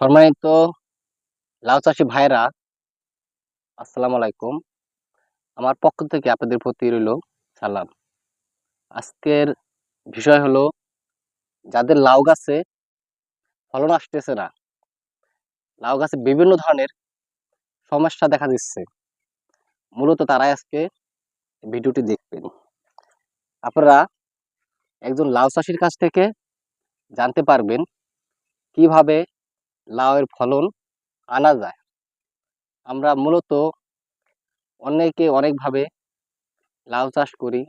সম্মানিত লাউ চাষি ভাইরা আসসালামু আলাইকুম। আমার পক্ষ থেকে আপনাদের প্রতি রইল সালাম। আজকের বিষয় হলো, যাদের লাউ গাছে ফলন আসতেছে না, লাউ গাছে বিভিন্ন ধরনের সমস্যা দেখা দিচ্ছে, মূলত তারাই আজকে ভিডিওটি দেখবেন। আপনারা একজন লাউ চাষির কাছ থেকে জানতে পারবেন কীভাবে লাউয়ের ফলন আনা যায়। আমরা মূলত অনেকে অনেকভাবে লাউ চাষ করি।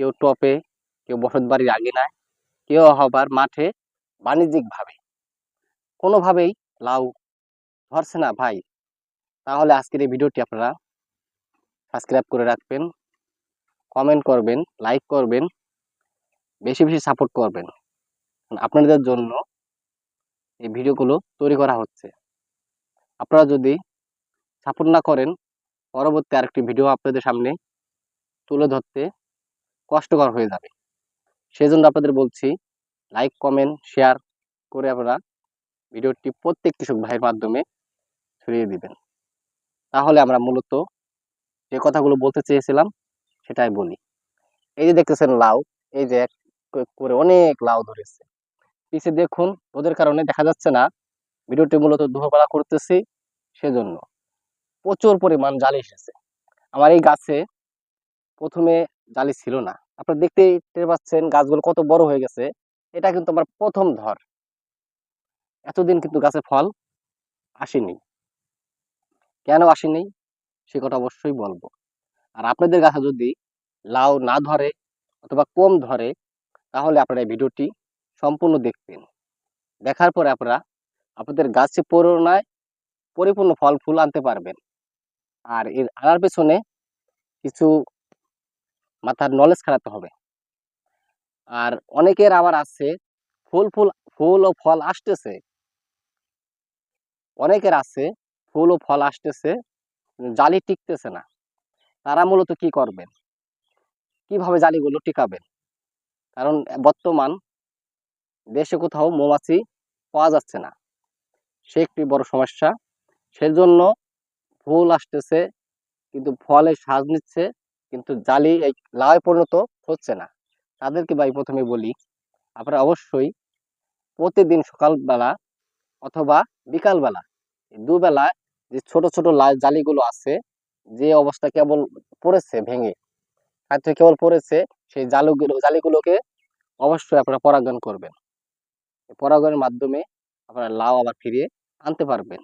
কেউ টপে, কেউ বসত বাড়ির আঙিনায় কেউ আবার মাঠে বাণিজ্যিকভাবে। কোনোভাবেই লাউ ধরছে না ভাই। তাহলে আজকের এই ভিডিওটি আপনারা সাবস্ক্রাইব করে রাখবেন, কমেন্ট করবেন, লাইক করবেন, বেশি বেশি সাপোর্ট করবেন। আপনাদের জন্য এই ভিডিওগুলো তৈরি করা হচ্ছে। আপনারা যদি সাপোর্ট না করেন, পরবর্তী আরেকটি ভিডিও আপনাদের সামনে তুলে ধরতে কষ্টকর হয়ে যাবে। সেই জন্য আপনাদের বলছি, লাইক, কমেন্ট, শেয়ার করে আপনারা ভিডিওটি প্রত্যেক কৃষক ভাইয়ের মাধ্যমে ছড়িয়ে দিবেন। তাহলে আমরা মূলত যে কথাগুলো বলতে চেয়েছিলাম, সেটাই বলি। এই যে দেখতেছেন লাউ, এই যে করে অনেক লাউ ধরেছে। পিছে দেখুন, ওদের কারণে দেখা যাচ্ছে না। ভিডিওটি মূলত দুপুরবেলা করতেছি, সেজন্য। প্রচুর পরিমাণ জালি এসেছে। আমার এই গাছে প্রথমে জালি ছিল না। আপনারা দেখতেই পাচ্ছেন গাছগুলো কত বড় হয়ে গেছে। এটা কিন্তু আমার প্রথম ধর। এতদিন কিন্তু গাছে ফল আসেনি। কেন আসেনি? সে কথা অবশ্যই বলব। আর আপনাদের গাছে যদি লাউ না ধরে অথবা কম ধরে, তাহলে আপনারা এই ভিডিওটি সম্পূর্ণ দেখবেন। দেখার পরে আপনারা আপনাদের গাছে পরিণায় পরিপূর্ণ ফল, ফুল আনতে পারবেন। আর এর আনার পেছনে কিছু মাথার নলেজ খাটাতে হবে। আর অনেকের আবার আছে, ফুল ফুল ফুল ও ফল আসতেছে। অনেকের আছে, ফুল ও ফল আসতেছে জালি টিকতেছে না। তারা মূলত কি করবেন? কীভাবে জালিগুলো টিকাবেন? কারণ বর্তমান দেশে কোথাও মৌমাছি পাওয়া যাচ্ছে না। সে একটি বড় সমস্যা। সেজন্য ফুল আসতেছে, কিন্তু ফলে সাজ নিচ্ছে, কিন্তু জালি এই লাউয়ে পরিণত হচ্ছে না। তাদেরকে ভাই প্রথমে বলি, আপনারা অবশ্যই প্রতিদিন সকালবেলা অথবা বিকালবেলা দুবেলা যে ছোট ছোট লাল জালিগুলো আছে, যে অবস্থা কেবল পড়েছে ভেঙে হয়তো কেবল পড়েছে, সেই জালুগুলো, জালিগুলোকে অবশ্যই আপনারা পরাগায়ন করবেন। পরাগায়নের মাধ্যমে আপনারা লাউ আবার ফিরিয়ে আনতে পারবেন।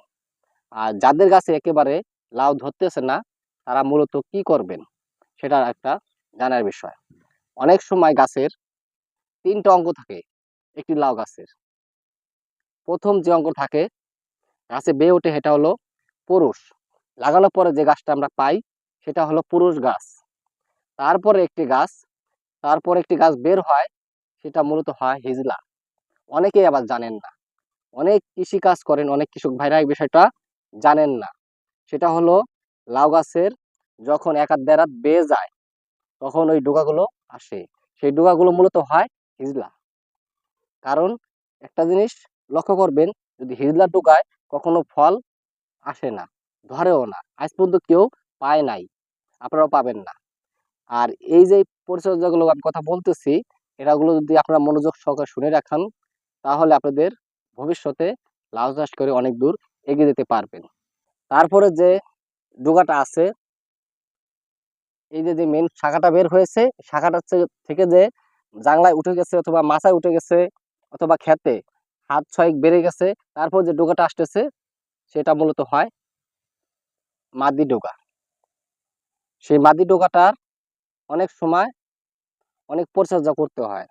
আর যাদের গাছে একেবারে লাউ ধরতেছে না, তারা মূলত কি করবেন? সেটা একটা জানার বিষয়। অনেক সময় গাছের তিনটা অঙ্গ থাকে, একটি লাউ গাছের। প্রথম যে অঙ্গ থাকে, গাছে বেয়ে ওঠে সেটা হলো পুরুষ। লাগানোর পরে যে গাছটা আমরা পাই, সেটা হলো পুরুষ গাছ। তারপরে একটি গাছ, তারপর একটি গাছ বের হয়, সেটা মূলত হয় হিজলা। অনেকেই আবার জানেন না। অনেক কৃষি কাজ করেন, অনেক কৃষক ভাইরা এই বিষয়টা জানেন না। সেটা হলো লাউ গাছের যখন এক হাত বেয়ে যায়, তখন ওই ডোকাগুলো আসে। সেই ডোকাগুলো মূলত হয় হিজলা। কারণ একটা জিনিস লক্ষ্য করবেন, যদি হিজলা ডোকায় কখনো ফল আসে না, ধরেও না, আজ পর্যন্ত কেউ পায় নাই, আপনারাও পাবেন না। আর এই যে পরিচর্যাগুলো আমি কথা বলতেছি, এরাগুলো যদি আপনারা মনোযোগ সহকারে শুনে রাখান তাহলে আপনাদের ভবিষ্যতে লাউ চাষ করে অনেক দূর এগিয়ে যেতে পারবেন। তারপরে যে ডোগাটা আছে, এই যে যে মেন শাখাটা বের হয়েছে, শাখাটা থেকে যে জাংলায় উঠে গেছে অথবা মাথায় উঠে গেছে অথবা খেতে হাত ছয়েক বেড়ে গেছে, তারপর যে ডোকাটা আসতেছে, সেটা মূলত হয় মাদি ডোকা সেই মাদি ডোকাটার অনেক সময় অনেক পরিচর্যা করতে হয়।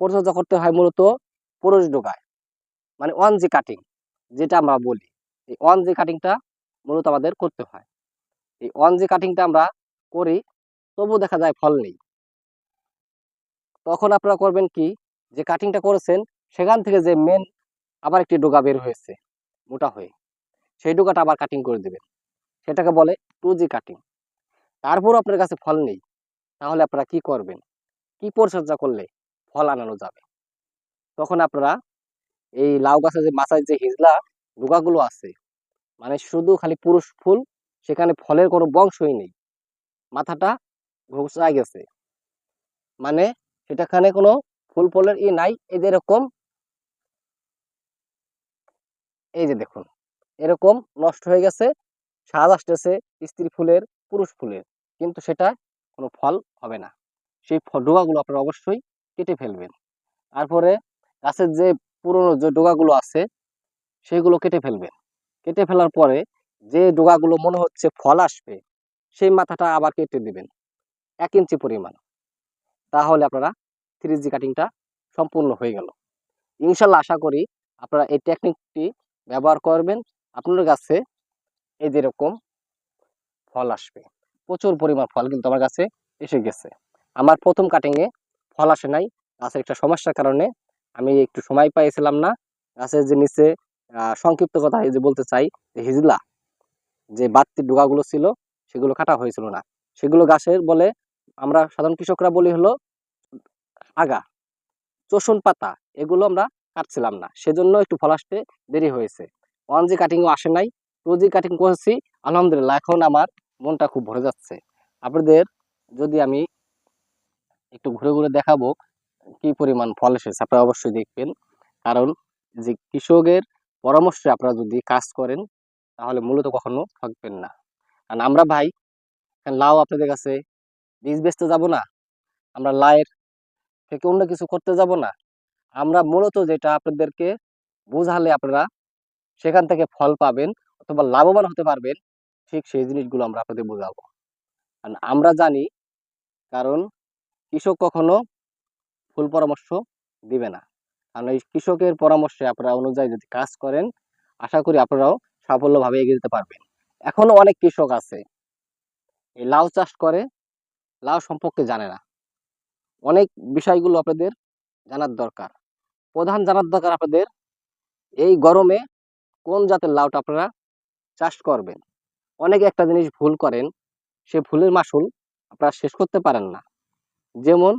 পরিচর্যা করতে হয় মূলত পুরুষ ডোকায় মানে ওয়ান জি কাটিং যেটা আমরা বলি, এই ওয়ান জি কাটিংটা মূলত আমাদের করতে হয়। এই ওয়ান জি কাটিংটা আমরা করি তবু দেখা যায় ফল নেই। তখন আপনারা করবেন কি, যে কাটিংটা করেছেন, সেখান থেকে যে মেন আবার একটি ডোকা বের হয়েছে, মোটা হয়ে। সেই ডোকাটা আবার কাটিং করে দেবেন। সেটাকে বলে টু জি কাটিং তারপরও আপনার কাছে ফল নেই, তাহলে আপনারা কি করবেন? কি পরিচর্যা করলে ফল আনানো যাবে? তখন আপনারা এই লাউ গাছের যে মাথায় যে হিজলা ডোকাগুলো আছে মানে শুধু খালি পুরুষ ফুল, সেখানে ফলের কোনো বংশই নেই। মাথাটা ঘুষায় গেছে। মানে সেটাখানে কোনো ফুল ফলের ই নাই, এই যে এরকম। এই যে দেখুন, এরকম নষ্ট হয়ে গেছে, সাজ আসতেছে স্ত্রী ফুলের, পুরুষ ফুলের, কিন্তু সেটা কোনো ফল হবে না। সেই ফ- ডোকাগুলো আপনারা অবশ্যই কেটে ফেলবেন। তারপরে গাছের যে পুরনো যে ডোকাগুলো আছে, সেগুলো কেটে ফেলবেন। কেটে ফেলার পরে যে ডোকাগুলো মনে হচ্ছে ফল আসবে, সেই মাথাটা আবার কেটে দিবেন। এক ইঞ্চি পরিমাণ। তাহলে আপনারা থ্রি জি কাটিংটা সম্পূর্ণ হয়ে গেল। ইনশাল্লাহ আশা করি আপনারা এই টেকনিকটি ব্যবহার করবেন, আপনার কাছে এই যেরকম ফল আসবে। প্রচুর পরিমাণ ফল কিন্তু আমার কাছে এসে গেছে। আমার প্রথম কাটিংয়ে ফল আসে নাই। গাছের একটা সমস্যার কারণে আমি একটু সময় পাইছিলাম না। গাছের যে নিচে সংক্ষিপ্ত কথা যে বলতে চাই, যে হিজলা, যে বাড়তি ডোকাগুলো ছিল, সেগুলো কাটা হয়েছিল না। সেগুলো গাছের বলে আমরা সাধারণ কৃষকরা বলি হলো, আগা, চোষণ পাতা, এগুলো আমরা কাটছিলাম না। সেজন্য একটু ফল আসতে দেরি হয়েছে। ওয়ান জি কাটিংও আসে নাই, টু জি কাটিং করেছি, আলহামদুলিল্লাহ, এখন আমার মনটা খুব ভরে যাচ্ছে। আপনাদের যদি আমি একটু ঘুরে ঘুরে দেখাবো কি পরিমাণ ফল এসেছে আপনারা অবশ্যই দেখবেন। কারণ যে কৃষকের পরামর্শে আপনারা যদি কাজ করেন, তাহলে মূলত কখনো থাকবেন না। কারণ আমরা ভাই লাউ আপনাদের কাছে, বীজ বেচতে যাব না। আমরা লাউয়ের থেকে অন্য কিছু করতে যাব না। আমরা মূলত যেটা আপনাদেরকে বোঝালে আপনারা সেখান থেকে ফল পাবেন অথবা লাভবান হতে পারবেন, ঠিক সেই জিনিসগুলো আমরা আপনাদের বোঝাবো। কারণ আমরা জানি, কারণ কৃষক কখনো ভুল পরামর্শ দিবে না। কারণ এই কৃষকের পরামর্শে আপনারা অনুযায়ী যদি কাজ করেন, আশা করি আপনারাও সাফল্যভাবে এগিয়ে যেতে পারবেন। এখনও অনেক কৃষক আছে, এই লাউ চাষ করে, লাউ সম্পর্কে জানে না। অনেক বিষয়গুলো আপনাদের জানার দরকার। প্রধান জানার দরকার আপনাদের, এই গরমে কোন জাতের লাউটা আপনারা চাষ করবেন? অনেকে একটা জিনিস ভুল করেন, সে ভুলের মাসুল আপনারা শেষ করতে পারেন না। যেমন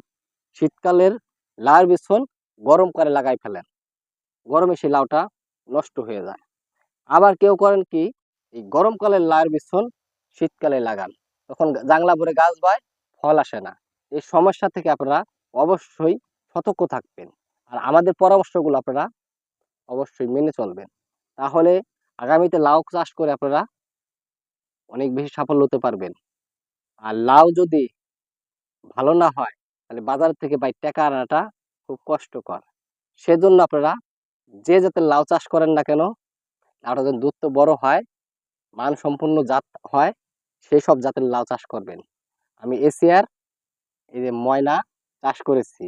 শীতকালের লাউয়ের বিছন গরম করে লাগাই ফেলেন। গরমে সেই লাউটা নষ্ট হয়ে যায়। আবার কেউ করেন কি, এই গরমকালের লাউয়ের বিছন শীতকালে লাগান। তখন জাংলা ভরে গাছ বায়, ফল আসে না। এই সমস্যা থেকে আপনারা অবশ্যই সতর্ক থাকবেন। আর আমাদের পরামর্শগুলো আপনারা অবশ্যই মেনে চলবেন। তাহলে আগামীতে লাউ চাষ করে আপনারা অনেক বেশি সাফল্য হতে পারবেন। আর লাউ যদি ভালো না হয় তাহলে বাজার থেকে বাই টাকা আনাটা খুব কষ্টকর। সেজন্য আপনারা যে জাতের লাউ চাষ করেন না কেন, লাউটা যেন দ্রুত বড় হয় মান সম্পূর্ণ জাত হয়, সেই সব জাতের লাউ চাষ করবেন। আমি এশিয়ার এই যে ময়না চাষ করেছি,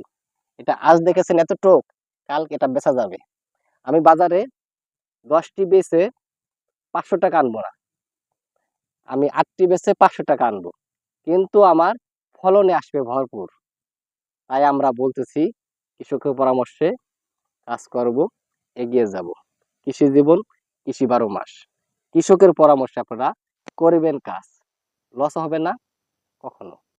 এটা আজ দেখেছেন এত টোক কালকে এটা বেচা যাবে। আমি বাজারে দশটি বেচে পাঁচশো টাকা আনব না। আমি আটটি বেচে পাঁচশো টাকা আনব। কিন্তু আমার ফলনে আসবে ভরপুর। তাই আমরা বলতেছি, কৃষকের পরামর্শে কাজ করব, এগিয়ে যাব। কৃষি জীবন, কৃষি বারো মাস। কৃষকের পরামর্শে আপনারা করবেন কাজ। লস হবে না, কখনো।